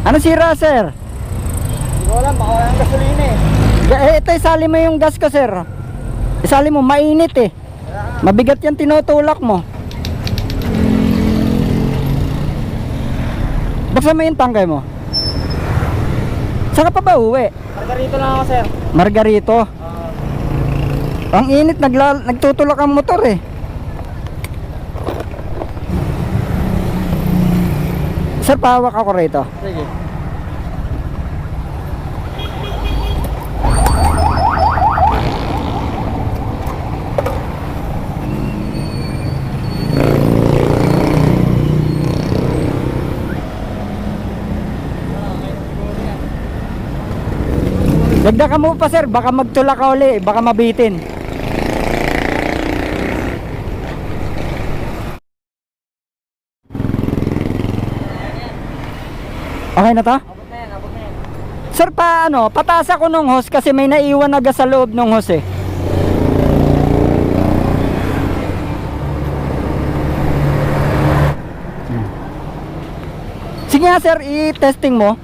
Ano sira, sir? Hindi ko alam, baka walang gasolina eh. Eh, ito, isali mo yung gas ko, sir. Isali mo, mainit eh. Mabigat yan tinutulak mo. Buksan mo yung tangkay mo. Saan ka pa ba uwi? Margarito lang ako, sir. Margarito. Ah, Ang init, nagla- nagtutulak ang motor eh. Sir, pahawak ako rito. sige. Dagdagan mo pa sir, baka magtulak ka uli, baka mabitin. Okay na to? Abot na yan, abot na yan. Sir, pa ano, pataas ako nung hose kasi may naiwan na gas sa loob nung hose eh. Sige nga sir, i-testing mo.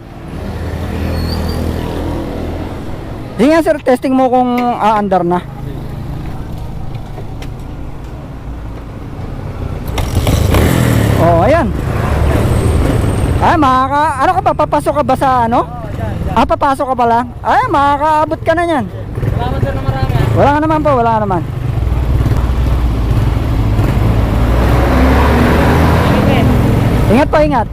Sige nga sir, testing mo kung aandar na. Oh, ayan. Ay, makaka... Ano ka ba? Papasok ka ba sa ano? Oo, dyan, dyan. Ah, papasok ka pala? Ay, makakaabot ka na yan. Salamat, sir, na marami ah. Wala ka naman po, wala ka naman. Ingat. Ingat po, ingat.